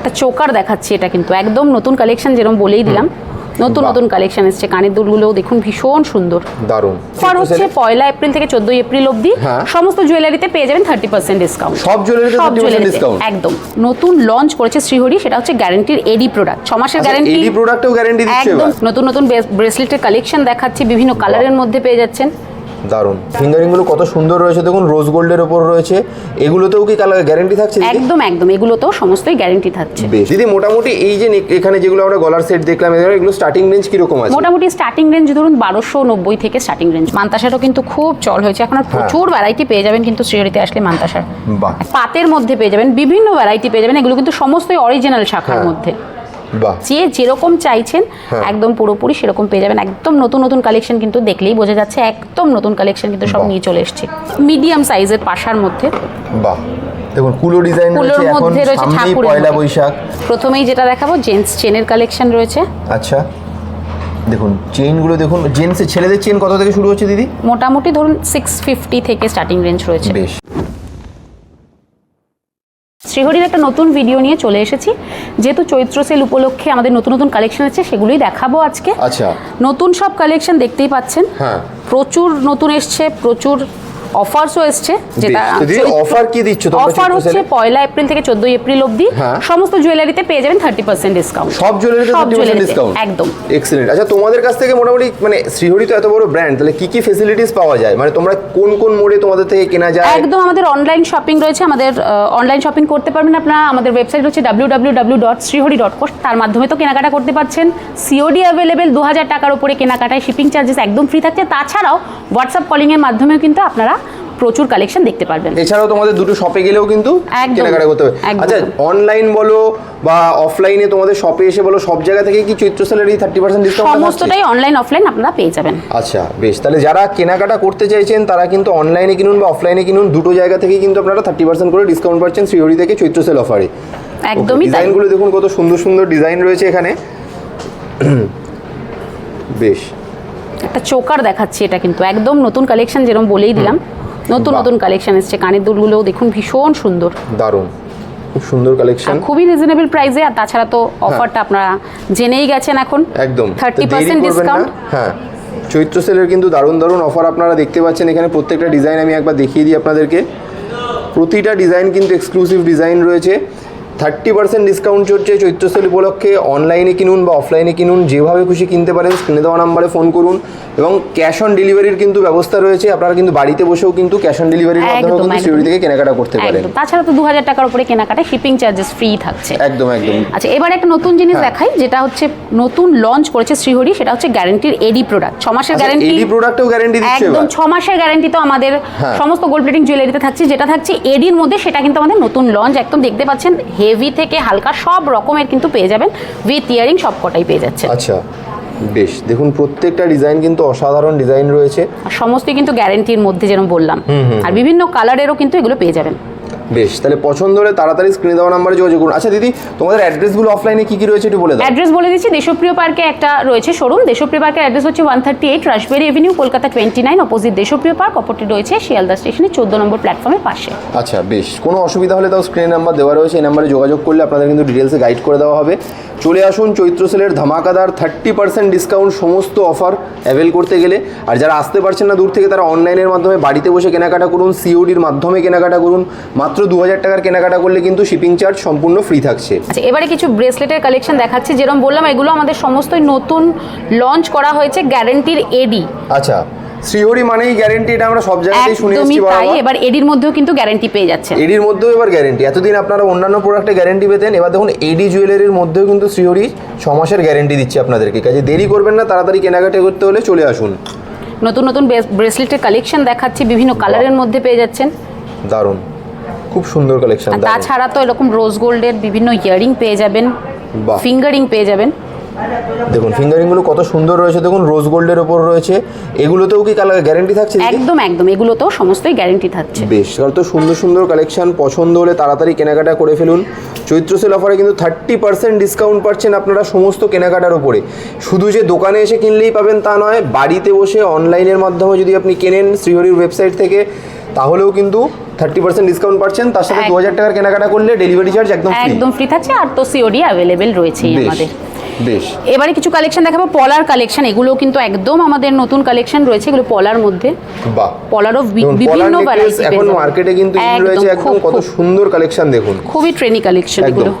একটা চোকার দেখাচ্ছি এটা কিন্তু। একদম নতুন কালেকশন যেরকম বলেই দিলাম। নতুন নতুন কালেকশন এসছে। কানের দুলগুলোও দেখুন ভীষণ সুন্দর। দারুণ। অফার হচ্ছে পয়লা এপ্রিল থেকে চোদ্দই এপ্রিল অবধি হ্যাঁ। সমস্ত জুয়েলারিতে পেয়ে যাবেন থার্টি পার্সেন্ট ডিসকাউন্ট সব জুয়েলারিতে সব 30% জুয়েলারিতে ডিসকাউন্ট একদম। নতুন লঞ্চ করেছে শ্রীহরি সেটা হচ্ছে গ্যারান্টির এডি প্রোডাক্ট ছ মাসের গ্যারান্টি এডি প্রোডাক্টেও গ্যারান্টি দিচ্ছে একদম। নতুন নতুন ব্রেসলেটের কালেকশন দেখাচ্ছি। বিভিন্ন কালারের মধ্যে পেয়ে যাচ্ছেন। দারুণ। ফিঙ্গারিংগুলো কত সুন্দর রয়েছে দেখুন রোজ গোল্ডের ওপর রয়েছে। এগুলোতেও কি কালার গ্যারান্টি থাকছে? একদম একদম এগুলো তো সমস্তই গ্যারান্টি থাকছে। বেশ। দিদি মোটামুটি এই যে এখানে যেগুলো আমরা গলার সেট দেখলাম এগুলো- স্টার্টিং রেঞ্জ কীরকম আছে? মোটামুটি স্টার্টিং রেঞ্জ ধরুন বারোশো নব্বই থেকে স্টার্টিং রেঞ্জ মান্তাসারও কিন্তু খুব চল হয়েছে। এখন আর হ্যাঁ। প্রচুর ভ্যারাইটি পেয়ে যাবেন কিন্তু শ্রীহরিতে আসলে মান্তাসার বাহ। পাতের মধ্যে পেয়ে যাবেন বিভিন্ন ভ্যারাইটি পেয়ে যাবেন। এগুলো কিন্তু সমস্তই অরিজিনাল শাখার হ্যাঁ। মধ্যে। যে যেরকম চাইছেন হ্যাঁ। একদম পুরোপুরি সেরকম পেয়ে যাবেন। একদম নতুন নতুন কালেকশন কিন্তু দেখলেই বোঝা যাচ্ছে একদম নতুন কালেকশন কিন্তু সব নিয়ে চলে এসছে। মিডিয়াম সাইজের পাশার মধ্যে। বাহ। দেখুন কুলো ডিজাইন রয়েছে এখন সামনেই পয়লা বৈশাখ। প্রথমেই যেটা দেখাবো জেন্টস চেনের কালেকশন রয়েছে। আচ্ছা। দেখুন চেইনগুলো দেখুন জেন্টসের ছেলেদের চেন কত থেকে শুরু হচ্ছে দিদি? মোটামুটি ধরুন সিক্স ফিফটি থেকে স্টার্টিং রেঞ্জ রয়েছে। বেশ। শ্রীহরির একটা নতুন ভিডিও নিয়ে চলে এসেছি। যেহেতু চৈত্র সেল উপলক্ষে আমাদের নতুন নতুন কালেকশন আছে সেগুলোই দেখাবো আজকে। আচ্ছা। নতুন সব কালেকশন দেখতেই পাচ্ছেন। হ্যাঁ। প্রচুর নতুন এসছে প্রচুর অফার্সও এসছে যেটা। অফার কি দিচ্ছ অফার হচ্ছে পয়লা এপ্রিল থেকে চোদ্দই এপ্রিল অবধি। হ্যাঁ। সমস্ত জুয়েলারিতে পেয়ে যাবেন থার্টি পার্সেন্ট ডিসকাউন্ট সব জুয়েলারিতে সব 30% ডিসকাউন্ট একদম। এক্সেলেন্ট আচ্ছা তোমাদের কাছ থেকে মোটামুটি মানে শ্রীহরি তো এত বড় ব্র্যান্ড তাহলে কি কি ফেসিলিটিস পাওয়া যায়? মানে তোমরা কোন কোন মোডে তোমাদের থেকে কেনা যায়? একদম আমাদের অনলাইন শপিং রয়েছে আমাদের অনলাইন শপিং করতে পারবেন আপনারা। আমাদের ওয়েবসাইট হচ্ছে ডাব্লিউ ডট শ্রীহরি ডট তার মাধ্যমে তো কেনাকাটা করতে পারছেন। সিওডি অ্যাভেলেবেল দু হাজার টাকার উপরে কেনাকাটায় শিপিং চার্জেস একদম ফ্রি থাকছে। তাছাড়াও হোয়াটসঅ্যাপ কলিংয়ের মাধ্যমেও কিন্তু আপনারা প্রচুর কালেকশন দেখতে পারবেন। এছাড়াও তোমাদের দুটো শপে গেলেও কিন্তু। কেনাকাটা করতে হবে। আচ্ছা অনলাইন বলো বা অফলাইনে তোমাদের শপে এসে বলো সব জায়গা থেকে কি চৈত্র সেলের এই থার্টি পার্সেন্ট ডিসকাউন্ট সমস্তটাই অনলাইন অফলাইন আপনারা পেয়ে যাবেন। আচ্ছা বেশ। তাহলে যারা কেনাকাটা করতে চাইছেন তারা কিন্তু অনলাইনে কিনুন বা অফলাইনে কিনুন দুটো জায়গা থেকেই কিন্তু আপনারা থার্টি পার্সেন্ট করে ডিসকাউন্ট পাচ্ছেন শ্রীহরি থেকে চৈত্র সেল অফারে একদমই ডিজাইনগুলো দেখুন কত সুন্দর সুন্দর ডিজাইন রয়েছে এখানে। বেশ। একটা চোকার দেখাচ্ছি এটা কিন্তু একদম নতুন কালেকশন যেরকম বলেই দিলাম। নতুন নতুন কালেকশন এসছে। কানের দুলগুলোও দেখুন ভীষণ সুন্দর। দারুণ। খুব সুন্দর কালেকশন খুবই রিজনেবল প্রাইসে আর তাছাড়া তো অফারটা আপনারা জেনেই গেছেন এখন। একদম। Thirty percent. ডিসকাউন্ট হ্যাঁ। চৈত্র সেলের কিন্তু দারুণ দারুণ অফার আপনারা দেখতে পাচ্ছেন। এখানে প্রত্যেকটা ডিজাইন আমি একবার দেখিয়ে দিই আপনাদেরকে। প্রতিটা ডিজাইন কিন্তু এক্সক্লুসিভ ডিজাইন রয়েছে। থার্টি পার্সেন্ট ডিসকাউন্ট চলছে চৈত্র সেল উপলক্ষে। অনলাইনে কিনুন বা অফলাইনে কিনুন যেভাবে খুশি কিনতে পারেন স্ক্রিনে দেওয়া নাম্বারে ফোন করুন। এবং ক্যাশ অন ডেলিভারির কিন্তু ব্যবস্থা রয়েছে। আপনারা কিন্তু বাড়িতে বসেও কিন্তু ক্যাশ অন ডেলিভারির মাধ্যমে কিন্তু। সিউড়ি থেকে কেনাকাটা করতে পারেন। তাছাড়া তো দু হাজার টাকার উপরে কেনাকাটায় শিপিং চার্জেস ফ্রি থাকছে। একদম একদম। আচ্ছা এবার একটা নতুন জিনিস হ্যাঁ। দেখাই যেটা হচ্ছে নতুন লঞ্চ করেছে শ্রীহরি সেটা হচ্ছে গ্যারান্টির এডি প্রোডাক্ট ছ মাসের গ্যারান্টি এডি প্রোডাক্টেও গ্যারেন্টি দিচ্ছে একদম ছ মাসের গ্যারান্টি তো আমাদের হ্যাঁ। সমস্ত গোল্ড প্লেটিং জুয়েলারিতে থাকছে যেটা থাকছে এডির মধ্যে সেটা কিন্তু আমাদের নতুন লঞ্চ একদম দেখতে পাচ্ছেন হেভি থেকে হালকা সব রকমের কিন্তু পেয়ে যাবেন। উইথ ইয়ারিং সব কটাই পেয়ে যাচ্ছে আচ্ছা বেশ। দেখুন প্রত্যেকটা ডিজাইন কিন্তু অসাধারণ ডিজাইন রয়েছে। সমস্ত কিন্তু গ্যারেন্টির মধ্যে যেরকম বললাম। আর বিভিন্ন কালারেরও কিন্তু এগুলো পেয়ে যাবেন। বেশ তাহলে পছন্দ হলে তাড়াতাড়ি স্ক্রিনে দেওয়া নাম্বারে যোগাযোগ করুন। আচ্ছা দিদি তোমাদের অ্যাড্রেসগুলো অফলাইনে কি কি রয়েছে একটু বলে দাও। অ্যাড্রেস বলে দিচ্ছি দেশপ্রিয় পার্কে একটা রয়েছে শোরুম দেশপ্রিয় পার্কের অ্যাড্রেস হচ্ছে one thirty eight Rashbehari avenue Kolkata twenty nine opposite Deshapriya park অপরটি রয়েছে শিয়ালদা স্টেশনের চোদ্দ নম্বর প্ল্যাটফর্মের পাশে। আচ্ছা বেশ কোনো অসুবিধা হলে তাও স্ক্রিনে নাম্বার দেওয়া রয়েছে এই নাম্বারে যোগাযোগ করলে আপনাদের কিন্তু ডিটেলসে গাইড করে দেওয়া হবে। চলে আসুন চৈত্র সেলের ধামাকাদার থার্টি পার্সেন্ট ডিসকাউন্ট সমস্ত অফার অ্যাভেল করতে গেলে। আর যারা আসতে পারছেন না দূর থেকে তারা অনলাইনের মাধ্যমে বাড়িতে বসে কেনাকাটা করুন সিওডির মাধ্যমে কেনাকাটা করুন। মাত্র দু হাজার টাকার কেনাকাটা করলে কিন্তু শিপিং চার্জ সম্পূর্ণ ফ্রি থাকছে। আচ্ছা এবারে কিছু ব্রেসলেটের কালেকশন দেখাচ্ছি যেরকম বললাম এগুলো আমাদের সমস্তই নতুন লঞ্চ করা হয়েছে গ্যারেন্টির এডি আচ্ছা শ্রীহরি মানেই গ্যারেন্টি এটা আমরা সব জায়গাতেই শুনে এসেছি তাই এবার এডির মধ্যেও কিন্তু গ্যারেন্টি পেয়ে যাচ্ছেন। এডির মধ্যেও এবার গ্যারেন্টি এতদিন আপনারা অন্যান্য প্রোডাক্টে গ্যারেন্টি পেতেন এবার দেখুন এডি জুয়েলারির মধ্যেও কিন্তু শ্রীহরি ছ মাসের গ্যারেন্টি দিচ্ছে আপনাদেরকে। কাজে দেরি করবেন না তাড়াতাড়ি কেনাকাটা করতে হলে চলে আসুন। নতুন নতুন ব্রেসলেটের কালেকশন দেখাচ্ছি বিভিন্ন কালারের মধ্যে পেয়ে যাচ্ছেন। দারুণ। খুব সুন্দর কালেকশন তাছাড়া তো এরকম রোজ গোল্ডের বিভিন্ন ইয়ারিং পেয়ে যাবেন। ফিঙ্গারিং পেয়ে যাবেন। দেখুন ফিঙ্গারিংগুলো কত সুন্দর রয়েছে দেখুন রোজ গোল্ডের ওপর রয়েছে। এগুলোতেও কি কালার গ্যারেন্টি থাকছে? একদম একদম এগুলো তো সমস্তই গ্যারেন্টি থাকছে। বেশ কারণ তো সুন্দর সুন্দর কালেকশন পছন্দ হলে তাড়াতাড়ি কেনাকাটা করে ফেলুন। চৈত্র সেল অফারে কিন্তু থার্টি পার্সেন্ট ডিসকাউন্ট পাচ্ছেন আপনারা সমস্ত কেনাকাটার ওপরে শুধু যে দোকানে এসে কিনলেই পাবেন তা নয় বাড়িতে বসে অনলাইনের মাধ্যমে যদি আপনি কেনেন শ্রীহরির ওয়েবসাইট থেকে তাহলেও কিন্তু থার্টি পার্সেন্ট ডিসকাউন্ট পাচ্ছেন তার সাথে দু হাজার টাকার কেনাকাটা করলে ডেলিভারি চার্জ একদম একদম ফ্রি থাকছে আর তো সিওডি অ্যাভেলেবেল রয়েছেই আমাদের। বেশ। এবারে কিছু কালেকশন দেখাবো পলার কালেকশন এগুলো কিন্তু একদম আমাদের নতুন কালেকশন রয়েছে এগুলো পলার মধ্যে। বাহ। পলারও অফ বিভিন্ন ভ্যারাইটি এখন মার্কেটে কিন্তু রয়েছে একদম কত সুন্দর কালেকশন দেখুন। খুবই ট্রেনি কালেকশন এগুলো।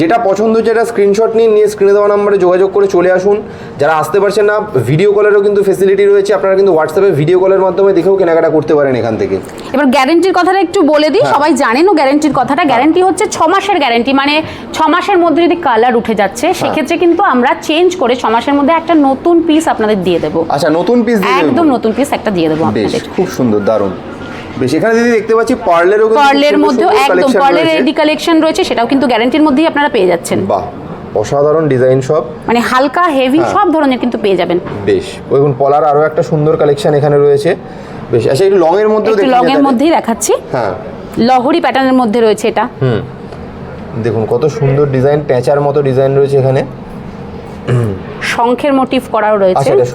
যেটা পছন্দ হচ্ছে এটা স্ক্রিনশট নিন নিয়ে স্ক্রিনে দেওয়া নাম্বারে যোগাযোগ করে চলে আসুন। যারা আসতে পারছেন না ভিডিও কলেরও কিন্তু ফেসিলিটি রয়েছে আপনারা কিন্তু হোয়াটসঅ্যাপে ভিডিও কলের মাধ্যমে দেখেও কেনাকাটা করতে পারেন এখান থেকে। এবার গ্যারেন্টির কথাটা একটু বলে দিই হ্যাঁ। সবাই জানেনও গ্যারেন্টির কথাটা। গ্যারেন্টি হচ্ছে ছ মাসের গ্যারেন্টি মানে ছ মাসের মধ্যে যদি কালার উঠে যাচ্ছে হ্যাঁ। সেক্ষেত্রে কিন্তু আমরা চেঞ্জ করে ছ মাসের মধ্যে একটা নতুন পিস আপনাদের দিয়ে দেবো। আচ্ছা নতুন পিস একদম নতুন পিস একটা দিয়ে দেবো আপনাদের। খুব সুন্দর দারুণ। বেশ এখানে দিদি দেখতে পাচ্ছি পার্লেরও পার্লের মধ্যেও একদম collection পার্লের রেডি কালেকশন রয়েছে সেটাও কিন্তু গ্যারেন্টির মধ্যেই আপনারা পেয়ে যাচ্ছেন। বাহ অসাধারণ ডিজাইন সব। মানে হালকা হেভি হ্যাঁ। সব ধরনের কিন্তু পেয়ে যাবেন। বেশ দেখুন পলার আরও একটা সুন্দর কালেকশন এখানে রয়েছে। বেশ আচ্ছা একটু লং এর দেখুন লং এর মধ্যেই দেখাচ্ছি। হ্যাঁ। লহরি প্যাটার্নের মধ্যে রয়েছে এটা। হুম দেখুন কত সুন্দর ডিজাইন প্যাঁচার মতো ডিজাইন রয়েছে এখানে। শঙ্খের মোটিভ করা রয়েছে। আচ্ছা,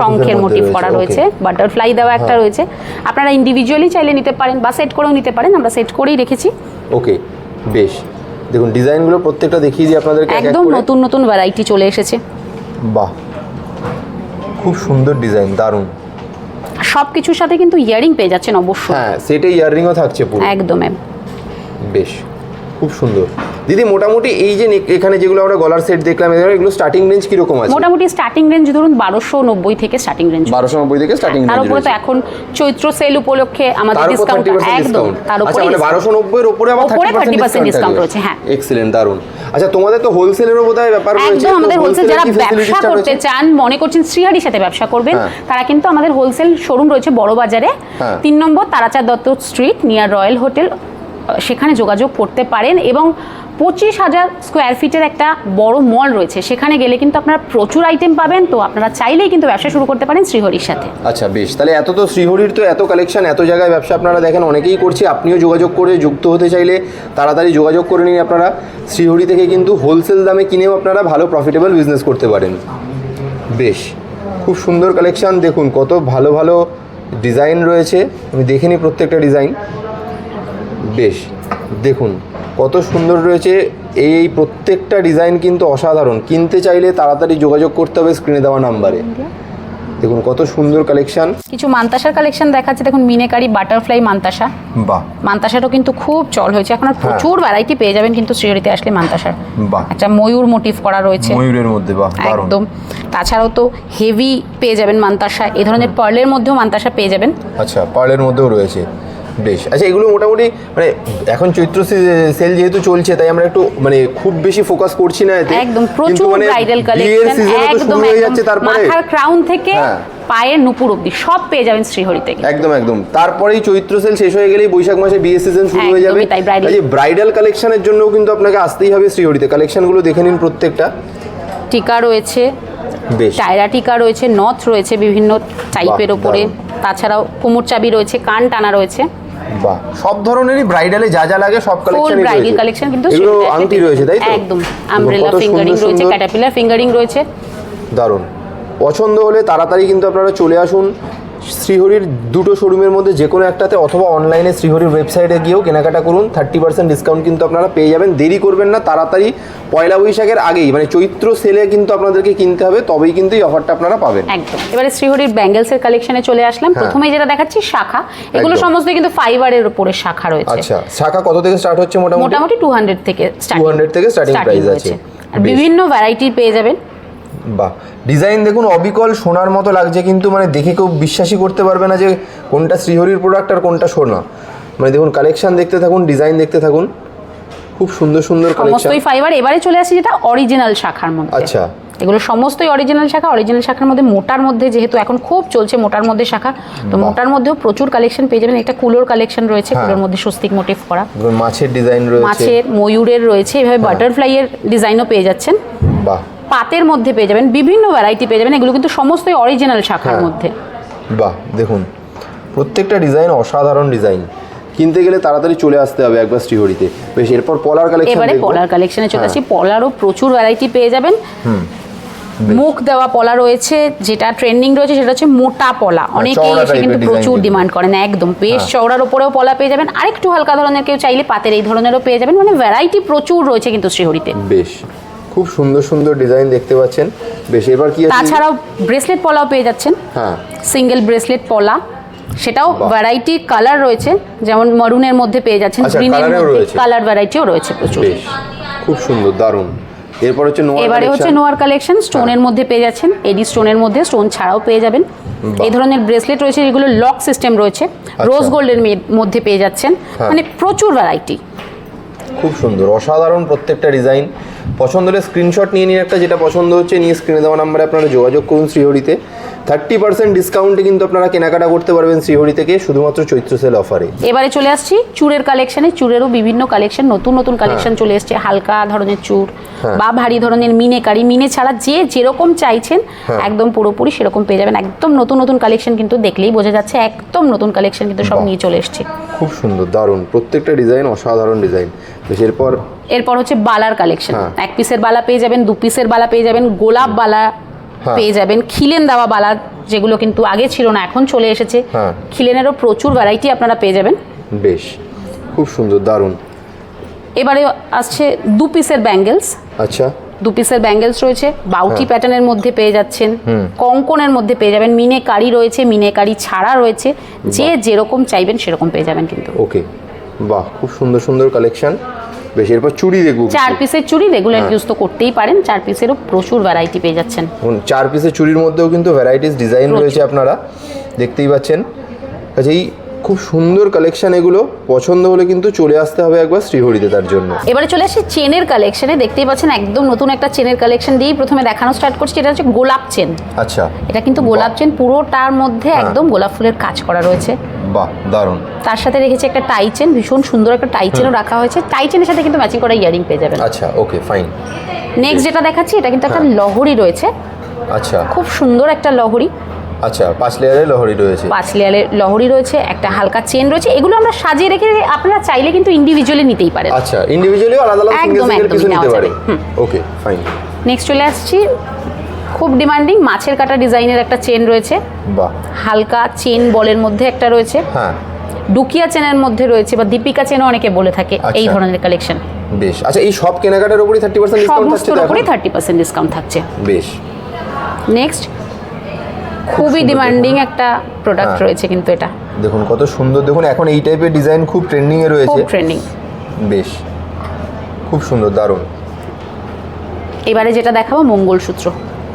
শঙ্খের মোটিভ করা. রয়েছে বাটারফ্লাই দেওয়া একটা হ্যাঁ। রয়েছে। আপনারা ইন্ডিভিজুয়ালি চাইলে নিতে পারেন বা সেট করেও নিতে পারেন আমরা সেট করেই রেখেছি। ওকে বেশ। দেখুন ডিজাইনগুলো প্রত্যেকটা দেখিয়ে দিই আপনাদেরকে এক এক একদম নতুন নতুন ভ্যারাইটি চলে এসেছে। বাহ। খুব সুন্দর ডিজাইন দারুণ। সব কিছুর সাথে কিন্তু ইয়ারিং পেয়ে যাচ্ছেন অবশ্যই। হ্যাঁ সেটে ইয়াররিংও থাকছে পুরো। একদম একদম। বেশ খুব সুন্দর। দিদি মোটামুটি এই যে এখানে যেগুলো আমরা গলার সেট দেখলাম এগুলো- স্টার্টিং রেঞ্জ কীরকম আছে? মোটামুটি স্টার্টিং রেঞ্জ ধরুন বারোশো নব্বই থেকে স্টার্টিং রেঞ্জ বারোশো নব্বই থেকে স্টার্টিং তার রেঞ্জ উপরে তো এখন চৈত্র সেল উপলক্ষে আমাদের ডিসকাউন্ট একদম ডিসকাউন্ট তার আচ্ছা উপরে মানে বারোশো নব্বইয়ের উপরে আবার থার্টি 30% পার্সেন্ট discount রয়েছে, হ্যাঁ। এক্সিলেন্ট দারুণ। আচ্ছা তোমাদের তো হোলসেলেরও বোধহয় ব্যাপার রয়েছে একদম আমাদের হোলসেল যারা ব্যবসা করতে চান মনে করছেন শ্রীহারির সাথে ব্যবসা করবেন হ্যাঁ। তারা কিন্তু আমাদের হোলসেল শোরুম রয়েছে বড় বাজারে হ্যাঁ। তিন নম্বর Tarachand Dutta street near royal hotel সেখানে যোগাযোগ করতে পারেন এবং পঁচিশ হাজার স্কোয়ার ফিটের একটা বড় মল রয়েছে। সেখানে গেলে কিন্তু আপনারা প্রচুর আইটেম পাবেন। তো আপনারা চাইলেই কিন্তু ব্যবসা শুরু করতে পারেন শ্রীহরির সাথে। আচ্ছা বেশ। তাহলে এত তো শ্রীহরির তো এত কালেকশন এত জায়গায় ব্যবসা আপনারা দেখেন অনেকেই করছে। আপনিও যোগাযোগ করে যুক্ত হতে চাইলে তাড়াতাড়ি যোগাযোগ করে নিন আপনারা। শ্রীহরি থেকে কিন্তু হোলসেল দামে কিনেও আপনারা ভালো প্রফিটেবল বিজনেস করতে পারেন। বেশ। খুব সুন্দর কালেকশন দেখুন, কত ভালো ভালো ডিজাইন রয়েছে। আমি দেখে নিই প্রত্যেকটা ডিজাইন বেশ। দেখুন কত সুন্দর রয়েছে। এই প্রত্যেকটা ডিজাইন কিন্তু অসাধারণ। কিনতে চাইলে তাড়াতাড়ি যোগাযোগ করতে হবে স্ক্রিনে দেওয়া নাম্বারে। দেখুন কত সুন্দর কালেকশন। কিছু মান্তাসার কালেকশন দেখাচ্ছে। দেখুন মিনেকারি বাটারফ্লাই মান্তাসা বাহ। মান্তাসারও কিন্তু খুব চল হয়েছে। এখন আর প্রচুর ভ্যারাইটি পেয়ে যাবেন কিন্তু শ্রীহরিতে আসলে মান্তাসার বাহ। একটা ময়ূর মোটিভ করা রয়েছে। ময়ূরের মধ্যে বাহ একদম। তাছাড়াও তো হেভি পেয়ে যাবেন মান্তাসা এই ধরনের পার্লের মধ্যেও মান্তাসা পেয়ে যাবেন। আচ্ছা পার্লের মধ্যেও রয়েছে। বেশ। আচ্ছা এগুলো মোটামুটি মানে এখন চৈত্র সেল যেহেতু চলছে তাই আমরা একটু মানে খুব বেশি ফোকাস করছি না এতে। একদম প্রচুর মানে ব্রাইডাল কালেকশন একদম হয়ে যাচ্ছে তারপরে মাথার ক্রাউন থেকে হ্যাঁ। পায়ের নুপুর অবধি সব পেয়ে যাবেন শ্রীহরি থেকে একদম একদম। তারপরেই চৈত্র সেল শেষ হয়ে গেলেই বৈশাখ মাসে বিয়ে সিজন শুরু হয়ে যাবে। এই ব্রাইডাল কালেকশনের জন্যও কিন্তু আপনাকে আসতেই হবে শ্রীহরিতে। কালেকশনগুলো দেখে নিন প্রত্যেকটা। টিকা রয়েছে বেশ। টায়রা টিকা রয়েছে নথ রয়েছে বিভিন্ন টাইপের ওপরে। তাছাড়াও কোমর চাবি রয়েছে কান টানা রয়েছে। বাহ। সব ধরনেরই ব্রাইডালে যা যা লাগে সব কালেকশন ব্রাইডাল কালেকশন কিন্তু এগুলো আংটি রয়েছে তাই তো? একদম। আমব্রেলা ফিঙ্গারিং রয়েছে। ক্যাটাপিলার ফিঙ্গারিং রয়েছে। দারুণ। পছন্দ হলে তাড়াতাড়ি কিন্তু আপনারা চলে আসুন। শ্রীহরির দুটো শোরুমের মধ্যে যে কোনো একটাতে অথবা অনলাইনে শ্রীহরির ওয়েবসাইটে গিয়েও কেনাকাটা করুন থার্টি পার্সেন্ট ডিসকাউন্ট কিন্তু আপনারা পেয়ে যাবেন। দেরি করবেন না তাড়াতাড়ি পয়লা বৈশাখের আগেই মানে চৈত্র সেলে কিন্তু আপনাদেরকে কিনতে হবে তবেই কিন্তু এই অফারটা আপনারা পাবেন। একদম। এবারে শ্রীহরির ব্যাঙ্গেলসের কালেকশনে চলে আসলাম। হ্যাঁ। প্রথমে যেটা দেখাচ্ছি শাখা। এগুলো সমস্ত কিন্তু ফাইবারের উপরে শাখা রয়েছে। আচ্ছা শাখা কত থেকে স্টার্ট হচ্ছে মোটামুটি? মোটামুটি টু হান্ড্রেড থেকে 200 থেকে starting price আছে। আর বিভিন্ন ভ্যারাইটি পেয়ে যাবেন। বাহ। ডিজাইন দেখুন অবিকল সোনার মতো লাগছে কিন্তু মানে দেখে কেউ বিশ্বাসই করতে পারবে না যে কোনটা শ্রীহরির প্রোডাক্ট আর কোনটা সোনা। মানে দেখুন কালেকশন দেখতে থাকুন ডিজাইন দেখতে থাকুন। খুব সুন্দর সুন্দর কালেকশন সমস্তই ফাইবার এবারে চলে আসি যেটা অরিজিনাল শাখার মধ্যে। আচ্ছা। এগুলো সমস্তই অরিজিনাল শাখা। অরিজিনাল শাখার মধ্যে মোটার মধ্যে যেহেতু এখন খুব চলছে মোটার মধ্যে শাখা তো মোটার মধ্যেও প্রচুর কালেকশন পেয়ে যাবেন। একটা কুলোর কালেকশন রয়েছে হ্যাঁ। কুলোর মধ্যে স্বস্তিক মোটিভ করা। মাছের ডিজাইন রয়েছে। মাছের ময়ূরের রয়েছে এভাবে হ্যাঁ। বাটারফ্লাইয়ের ডিজাইনও পেয়ে যাচ্ছেন। বাহ। পাতের মধ্যে পেয়ে যাবেন বিভিন্ন ভ্যারাইটি পেয়ে যাবেন এগুলো কিন্তু সমস্তই অরিজিনাল শাখার হ্যাঁ। মধ্যে। বাহ দেখুন প্রত্যেকটা ডিজাইন অসাধারণ ডিজাইন কিনতে গেলে তাড়াতাড়ি চলে আসতে হবে একবার শ্রীহরিতে। বেশ এরপর পলার কালেকশন এবারে পলার কালেকশনে চলে হ্যাঁ। আসি পলারও প্রচুর ভ্যারাইটি পেয়ে যাবেন। মুখ দেওয়া পলা রয়েছে যেটা ট্রেন্ডিং রয়েছে সেটা হচ্ছে মোটা পলা। অনেকেই চওড়া এসে কিন্তু প্রচুর। ডিমান্ড করেন একদম। বেশ হ্যাঁ। চওড়ার উপরেও পলা পেয়ে যাবেন। আরেকটু হালকা ধরনের কেউ চাইলে পাতের এই ধরনেরও পেয়ে যাবেন। মানে ভ্যারাইটি প্রচুর রয়েছে কিন্তু শ্রীহরিতে। বেশ। খুব সুন্দর সুন্দর ডিজাইন দেখতে পাচ্ছেন। বেশ এবার কি আছে? তাছাড়াও ব্রেসলেট পলাও পেয়ে যাচ্ছেন। হ্যাঁ। সিঙ্গেল ব্রেসলেট পলা। সেটাও ভ্যারাইটি কালার রয়েছে। যেমন মারুনের মধ্যে পেয়ে যাচ্ছেন আচ্ছা, গ্রিনের মধ্যে কালার ভ্যারাইটিও রয়েছে প্রচুর। খুব সুন্দর দারুণ। এরপর হচ্ছে নোয়া এবারে হচ্ছে নোয়ার কালেকশন স্টোনের মধ্যে পেয়ে যাচ্ছেন এডি স্টোনের মধ্যে স্টোন ছাড়াও পেয়ে যাবেন। এই ধরনের ব্রেসলেট রয়েছে যেগুলো লক সিস্টেম রয়েছে। রোজ গোল্ডের মধ্যে পেয়ে যাচ্ছেন। হ্যাঁ। মানে প্রচুর ভ্যারাইটি খুব সুন্দর অসাধারণ প্রত্যেকটা ডিজাইন পছন্দ হলে স্ক্রিনশট নিয়ে নিন একটা যেটা পছন্দ হচ্ছে নিয়ে স্ক্রিনে দেওয়া নাম্বারে আপনারা যোগাযোগ করুন শ্রীহরিতে। থার্টি পার্সেন্ট ডিসকাউন্টে কিন্তু আপনারা কেনাকাটা করতে পারবেন শ্রীহরি থেকে শুধুমাত্র চৈত্র সেল অফারে এবারে চলে আসছি চুরের কালেকশনে চুরেরও বিভিন্ন কালেকশন নতুন নতুন কালেকশন চলে এসছে। হালকা ধরনের চুর হ্যাঁ। বা ভারী ধরনের মিনে কারি মিনে ছাড়া যে যেরকম চাইছেন হ্যাঁ। একদম পুরোপুরি সেরকম পেয়ে যাবেন। একদম নতুন নতুন কালেকশন কিন্তু দেখলেই বোঝা যাচ্ছে একদম নতুন কালেকশন কিন্তু সব নিয়ে চলে এসছে। খুব সুন্দর দারুণ। প্রত্যেকটা ডিজাইন অসাধারণ ডিজাইন এরপর? এরপর হচ্ছে বালার কালেকশন হ্যাঁ। এক পিসের বালা পেয়ে যাবেন দু পিসের বালা পেয়ে যাবেন গোলাপ বালা হ্যাঁ। পেয়ে যাবেন। খিলেন দেওয়া বালা যেগুলো কিন্তু আগে ছিল না এখন চলে এসেছে। হ্যাঁ। খিলেনেরও প্রচুর ভ্যারাইটি আপনারা পেয়ে যাবেন। বেশ খুব সুন্দর দারুণ। এবারে আসছে দু পিসের ব্যাঙ্গেলস আচ্ছা। দু পিসের ব্যাঙ্গেলস রয়েছে বাউটি। প্যাটার্নের মধ্যে পেয়ে যাচ্ছেন কঙ্কনের মধ্যে পেয়ে যাবেন মিনে কারি রয়েছে মিনে কারি ছাড়া রয়েছে যে যেরকম চাইবেন সেরকম পেয়ে যাবেন কিন্তু। ওকে। বাহ খুব সুন্দর সুন্দর কালেকশন বেশ এরপর চুড়ি কিছু। চার পিসের চুড়ি রেগুলার হ্যাঁ। ইউজ তো করতেই পারেন চার পিসেরও প্রচুর ভ্যারাইটি পেয়ে যাচ্ছেন। চার পিসের চুড়ির মধ্যেও কিন্তু ভ্যারাইটিস ডিজাইন রয়েছে আপনারা দেখতেই পাচ্ছেন। কাজেই খুব সুন্দর কালেকশন এগুলো পছন্দ হলে কিন্তু চলে আসতে হবে একবার শ্রীহরিতে তার জন্য। এবারে চলে আসি চেনের কালেকশনে দেখতেই পাচ্ছেন একদম নতুন একটা চেনের কালেকশন দিয়েই প্রথমে দেখানো স্টার্ট করছি এটা হচ্ছে গোলাপ চেন। আচ্ছা। এটা কিন্তু গোলাপ চেন পুরোটার মধ্যে একদম গোলাপ ফুলের কাজ করা রয়েছে। বাহ দারুণ। তার সাথে রেখেছে একটা টাই চেন ভীষণ সুন্দর একটা টাই চেনও রাখা হয়েছে। টাই চেনের সাথে কিন্তু ম্যাচিং করা ইয়ারিং পেয়ে যাবেন। আচ্ছা ওকে ফাইন নেক্সট যেটা দেখাচ্ছি এটা কিন্তু একটা লহরি রয়েছে। আচ্ছা। খুব সুন্দর একটা লহরি। আচ্ছা পাঁচ লেয়ারের লহরি রয়েছে। পাঁচ লেয়ারের লহরি রয়েছে একটা হালকা চেন রয়েছে। এগুলো আমরা সাজিয়ে রেখে আপনারা চাইলে কিন্তু ইন্ডিভিজুয়ালি নিতেই পারেন। আচ্ছা ইন্ডিভিজুয়ালি আলাদা আলাদা একদম, একদম নিতে পারে। ওকে ফাইন নেক্সট চলে আসছি খুব ডিমান্ডিং মাছের কাটা ডিজাইনের একটা চেন রয়েছে। হালকা চেন বলের মধ্যে একটা রয়েছে। হ্যাঁ। ডুকিয়া চেনের মধ্যে রয়েছে বা দীপিকা চেনও অনেকে বলে থাকে এই আচ্ছা। ধরনের কালেকশন বেশ। আচ্ছা এই সব কেনাকাটার উপরই থার্টি পার্সেন্ট ডিসকাউন্ট থাকছে সমস্তর তো উপরেই এখন? থার্টি পার্সেন্ট ডিসকাউন্ট থাকছে। বেশ। নেক্সট খুবই ডিমান্ডিং একটা প্রোডাক্ট হ্যাঁ। রয়েছে কিন্তু এটা। দেখুন কত সুন্দর। দেখুন এখন এই টাইপের ডিজাইন খুব ট্রেন্ডিং এ রয়েছে। খুব ট্রেন্ডিং বেশ। খুব সুন্দর দারুণ। এবারে যেটা দেখাবো মঙ্গলসূত্র।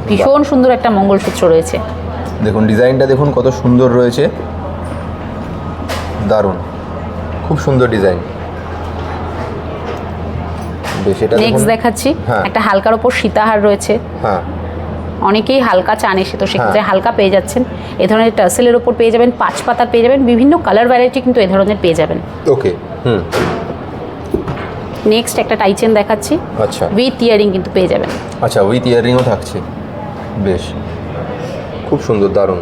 ভীষণ সুন্দর একটা মঙ্গলসূত্র রয়েছে। দেখুন ডিজাইনটা দেখুন কত সুন্দর রয়েছে। দারুণ। খুব সুন্দর ডিজাইন। বেশ এটা নেক্সট দেখাচ্ছি। হ্যাঁ। একটা হালকার ওপর সীতাহার রয়েছে। হ্যাঁ। অনেকেই হালকা চান এসে তো সেক্ষেত্রে হ্যাঁ। হালকা পেয়ে যাচ্ছেন। এ ধরনের টাসেলের ওপর পেয়ে যাবেন পাঁচ পাতা পেয়ে যাবেন বিভিন্ন কালার ভ্যারাইটি কিন্তু এ ধরনের পেয়ে যাবেন। ওকে হুম। নেক্সট একটা টাইচেন দেখাচ্ছি। আচ্ছা। উইথ ইয়ারিং কিন্তু পেয়ে যাবেন। আচ্ছা উইথ ইয়াররিংও থাকছে। বেশ। খুব সুন্দর দারুণ।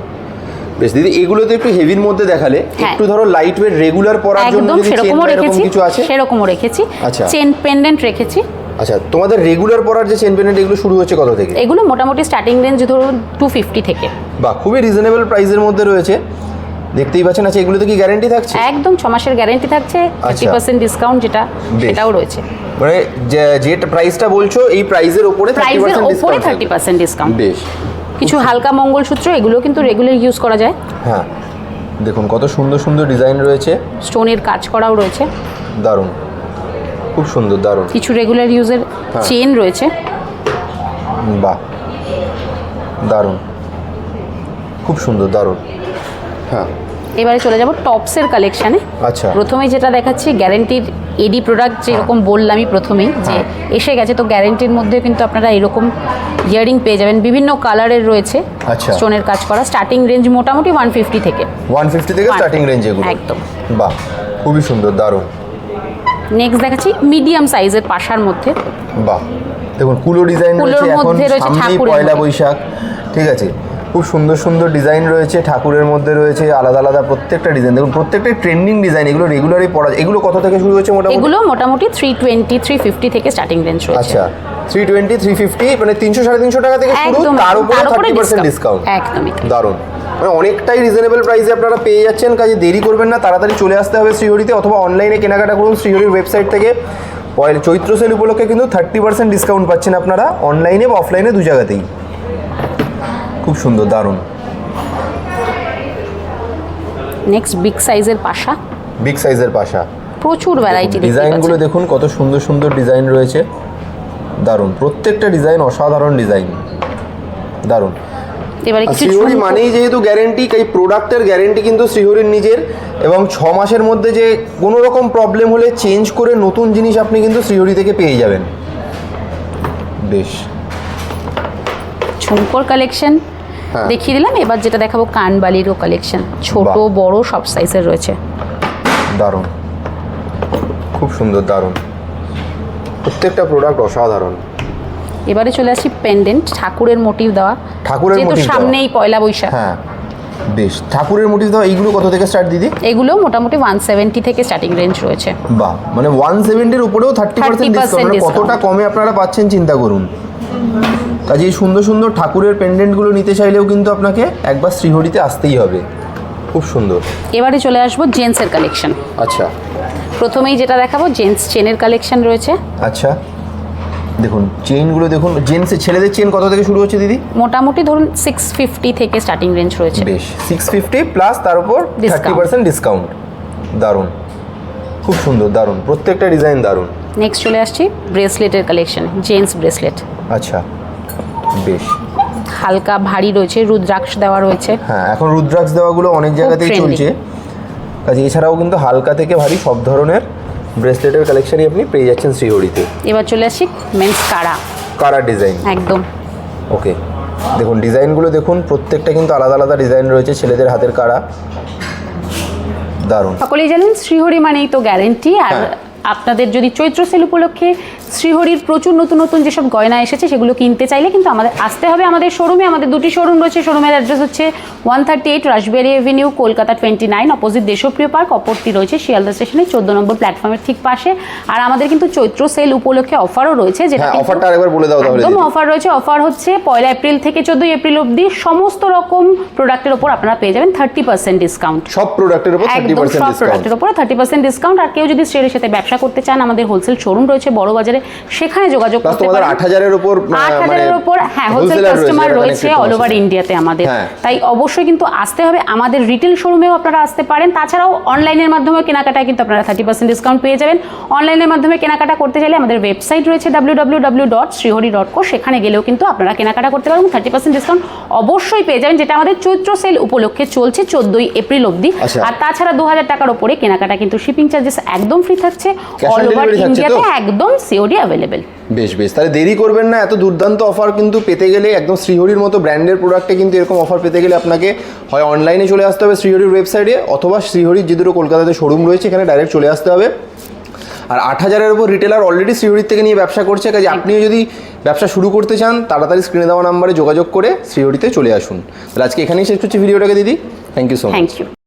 বেশ দিদি এগুলো তো একটু হেভির মধ্যে দেখালে হ্যাঁ। একটু ধরো লাইট ওয়েট রেগুলার পরার জন্য যদি চেন এরকম রেখেছি কিছু আছে? সেরকমও রেখেছি। আচ্ছা। চেন পেন্ডেন্ট রেখেছি। আচ্ছা তোমাদের রেগুলার পরার যে চেন পেন্ডেন্ট এগুলো শুরু হচ্ছে কত থেকে? এগুলো মোটামুটি স্টার্টিং রেঞ্জ ধরুন টু ফিফটি থেকে। বা খুবই রিজনেবল প্রাইসের মধ্যে রয়েছে। দেখতেই পাচ্ছেন আচ্ছা এগুলোতে কি গ্যারেন্টি থাকছে? একদম ছ মাসের গ্যারেন্টি থাকছে আচ্ছা। পার্সেন্ট ডিসকাউন্ট যেটা সেটাও রয়েছে। মানে যে প্রাইসটা বলছো এই প্রাইসের থার্টি প্রাইসের ডিসকাউন্ট থার্টি পার্সেন্ট ডিসকাউন্ট বেশ। কিছু হালকা মঙ্গলসূত্র এগুলো কিন্তু রেগুলার ইউজ করা যায়। হ্যাঁ। দেখুন কত সুন্দর সুন্দর ডিজাইন রয়েছে। স্টোনের কাজ করাও রয়েছে। দারুণ। খুব সুন্দর দারুণ। কিছু রেগুলার ইউজের। চেন রয়েছে। বাহ। দারুণ। খুব সুন্দর দারুণ। হ্যাঁ। এবারে চলে যাব টপসের কালেকশানে আচ্ছা। প্রথমে যেটা দেখাচ্ছি গ্যারেন্টির এডি প্রোডাক্ট যেরকম বললামই প্রথমেই যে হ্যাঁ। এসে গেছে তো গ্যারেন্টির মধ্যে কিন্তু আপনারা এরকম ইয়ারিং পেয়ে যাবেন। বিভিন্ন কালারের রয়েছে আচ্ছা। স্টোনের কাজ করা। স্টার্টিং রেঞ্জ মোটামুটি ওয়ান ফিফটি থেকে। ওয়ান ফিফটি থেকে স্টার্টিং রেঞ্জ এগুলো। একদম। বাহ খুবই সুন্দর দারুণ। নেক্সট দেখাচ্ছি মিডিয়াম সাইজের পাশার মধ্যে। বাহ দেখুন কুলো ডিজাইন রয়েছে এখন মধ্যে রয়েছে সামনেই পয়লা বৈশাখ ঠিক আছে? খুব সুন্দর সুন্দর ডিজাইন রয়েছে ঠাকুরের মধ্যে রয়েছে আলাদা আলাদা প্রত্যেকটা ডিজাইন দেখুন প্রত্যেকটা ট্রেন্ডিং ডিজাইন এগুলো রেগুলারই পড়া যায়। এগুলো কত থেকে শুরু হচ্ছে মোটামুটি? এগুলো মোটামুটি থ্রি টোয়েন্টি থ্রি ফিফটি থেকে স্টার্টিং রেঞ্জ রয়েছে। আচ্ছা থ্রি টোয়েন্টি থ্রি ফিফটি মানে তিনশো সাড়ে তিনশো টাকা থেকে শুরু তার উপরে থার্টি পার্সেন্ট ডিসকাউন্ট ডিসকাউন্ট একদমই দারুণ। মানে অনেকটাই রিজনেবল প্রাইসে আপনারা পেয়ে যাচ্ছেন কাজে দেরি করবেন না তাড়াতাড়ি চলে আসতে হবে শ্রীহরিতে অথবা অনলাইনে কেনাকাটা করুন শ্রীহরির ওয়েবসাইট থেকে। পয়লা চৈত্র সেল উপলক্ষে কিন্তু থার্টি পার্সেন্ট ডিসকাউন্ট পাচ্ছেন আপনারা অনলাইনে বা অফলাইনে দু জায়গাতেই। খুব সুন্দর দারুণ। নেক্সট বিগ সাইজের পাশা। বিগ সাইজের পাশা। প্রচুর ভ্যারাইটি ডিজাইনগুলো দেখুন কত সুন্দর সুন্দর ডিজাইন রয়েছে। দারুণ। প্রত্যেকটা ডিজাইন অসাধারণ ডিজাইন দারুণ। এবারে কিছু শ্রীহরি মানেই যেহেতু গ্যারেন্টি এই প্রোডাক্টের গ্যারেন্টি কিন্তু শ্রীহরির নিজের। এবং ছ মাসের মধ্যে যে কোনো রকম প্রবলেম হলে চেঞ্জ করে নতুন জিনিস আপনি কিন্তু শ্রীহরি থেকে পেয়ে যাবেন। বেশ। ঝুমকোর কালেকশন। দেখিয়ে দিলাম। এবার যেটা দেখাবো কানবালিরও কালেকশন ছোট বড় সব সাইজের রয়েছে। দারুণ। খুব সুন্দর দারুণ। প্রত্যেকটা প্রোডাক্ট অসাধারণ। এবারে চলে আসি পেন্ডেন্ট ঠাকুরের মোটিভ দেওয়া। ঠাকুরের motif সামনেই পয়লা বৈশাখ। হ্যাঁ বেশ। ঠাকুরের মোটিভ দাও এইগুলো কত থেকে স্টার্ট দিদি? এগুলো মোটামুটি ওয়ান সেভেন্টি থেকে স্টার্টিং রেঞ্জ রয়েছে। বাহ মানে ওয়ান সেভেন্টির উপরেও থার্টি পার্সেন্ট 30% ডিসকাউন্ট কতটা কমে আপনারা পাচ্ছেন চিন্তা করুন। কাজে এই সুন্দর সুন্দর ঠাকুরের পেন্ডেন্টগুলো নিতে চাইলেও কিন্তু আপনাকে একবার শ্রীহরিতে আসতেই হবে। খুব সুন্দর। এবারে চলে আসব জেন্টসের কালেকশন আচ্ছা। প্রথমেই যেটা দেখাবো জেন্টস চেনের কালেকশন রয়েছে। আচ্ছা। দেখুন চেনগুলো দেখুন জেন্টস ছেলেদের চেন কত থেকে শুরু হচ্ছে দিদি? মোটামুটি ধরুন সিক্স ফিফটি থেকে স্টার্টিং রেঞ্জ রয়েছে। বেশ সিক্স ফিফটি প্লাস তার উপর থার্টি। পার্সেন্ট ডিসকাউন্ট দারুণ। খুব সুন্দর দারুণ। প্রত্যেকটা ডিজাইন দারুণ। নেক্সট চলে আসছি ব্রেসলেটের কালেকশন জেন্টস ব্রেসলেট আচ্ছা। বেশ। হালকা ভারী রয়েছে রুদ্রাক্ষ দেওয়া রয়েছে। হ্যাঁ এখন রুদ্রাক্স দেওয়াগুলো অনেক জায়গাতেই চলছে। কাজে এছাড়াও কিন্তু হালকা থেকে ভারী সব ধরনের ব্রেসলেটের কালেকশনই আপনি পেয়ে যাচ্ছেন শ্রীহরিতে। এবার চলে আসি মেন্স কারা কারা ডিজাইন একদম। ওকে দেখুন ডিজাইনগুলো দেখুন প্রত্যেকটা কিন্তু আলাদা আলাদা ডিজাইন রয়েছে ছেলেদের হাতের কারা দারুণ। সকলেই জানেন শ্রীহরি মানেই তো গ্যারেন্টি আর হ্যাঁ। আপনাদের যদি চৈত্র সেল উপলক্ষে শ্রীহরির প্রচুর নতুন নতুন যেসব গয়না এসেছে সেগুলো কিনতে চাইলে কিন্তু আমাদের আসতে হবে আমাদের শোরুমে। আমাদের দুটি শোরুম রয়েছে শোরুমের অ্যাড্রেস হচ্ছে one thirty eight Rashbehari avenue Kolkata twenty nine. Opposite Deshapriya park অপরটি রয়েছে শিয়ালদা স্টেশনের চোদ্দ নম্বর প্ল্যাটফর্মের ঠিক পাশে। আর আমাদের কিন্তু চৈত্র সেল উপলক্ষে অফারও রয়েছে যেটা হ্যাঁ অফারটা আরেকবার বলে দাও তাহলে একদম অফার রয়েছে। অফার হচ্ছে পয়লা এপ্রিল থেকে চোদ্দই এপ্রিল অবধি সমস্ত রকম প্রোডাক্টের ওপর আপনারা পেয়ে যাবেন থার্টি পার্সেন্ট ডিসকাউন্ট। সব প্রোডাক্টের উপর থার্টি একদম পার্সেন্ট সব ডিসকাউন্ট। প্রোডাক্টের উপরে থার্টি পার্সেন্ট ডিসকাউন্ট। আর কেউ যদি শ্রেণির সাথে ব্যবসা করতে চান আমাদের হোলসেল শোরুম রয়েছে বড় বাজারে সেখানে যোগাযোগ করতে পারেন। আট হাজারের উপর আট হাজারের উপর হ্যাঁ হোলসেল কাস্টমার রয়েছে অল ওভার ইন্ডিয়াতে আমাদের। হ্যাঁ। তাই অবশ্যই কিন্তু আসতে হবে। আমাদের রিটেল শোরুমেও আপনারা আসতে পারেন। তাছাড়াও অনলাইনের মাধ্যমে কেনাকাটায় কিন্তু আপনারা থার্টি পার্সেন্ট ডিসকাউন্ট পেয়ে যাবেন। অনলাইনের মাধ্যমে কেনাকাটা করতে চাইলে আমাদের ওয়েবসাইট রয়েছে সেখানে গেলেও কিন্তু আপনারা কেনাকাটা করতে পারবেন। থার্টি পার্সেন্ট ডিসকাউন্ট অবশ্যই পেয়ে যাবেন যেটা আমাদের চৈত্র সেল উপলক্ষে চলছে চোদ্দই এপ্রিল অবধি। আচ্ছা। আর তাছাড়া দু হাজার টাকার ওপরে কেনাকাটা কিন্তু শিপিং চার্জেস একদম ফ্রি থাকছে। All over? ইন্ডিয়াতে একদম সিওডি অ্যাভেলেবেল বেশ বেশ। তাহলে দেরি করবেন না এত দুর্দান্ত অফার কিন্তু পেতে গেলে একদম শ্রীহরির মতো ব্র্যান্ডের প্রোডাক্টে কিন্তু এরকম অফার পেতে গেলে আপনাকে হয় অনলাইনে চলে আসতে হবে শ্রীহরির ওয়েবসাইটে অথবা শ্রীহরির যে দুটো কলকাতাতে শোরুম রয়েছে এখানে ডাইরেক্ট চলে আসতে হবে। আর আট হাজারের উপর রিটেলার অলরেডি শ্রীহরির থেকে নিয়ে ব্যবসা করছে কাজে আপনিও যদি ব্যবসা শুরু করতে চান তাড়াতাড়ি স্ক্রিনে দেওয়া নাম্বারে যোগাযোগ করে শ্রীহরিতে চলে আসুন। তাহলে আজকে এখানেই শেষ করছি ভিডিওটাকে দিদি। Thank you so much thank you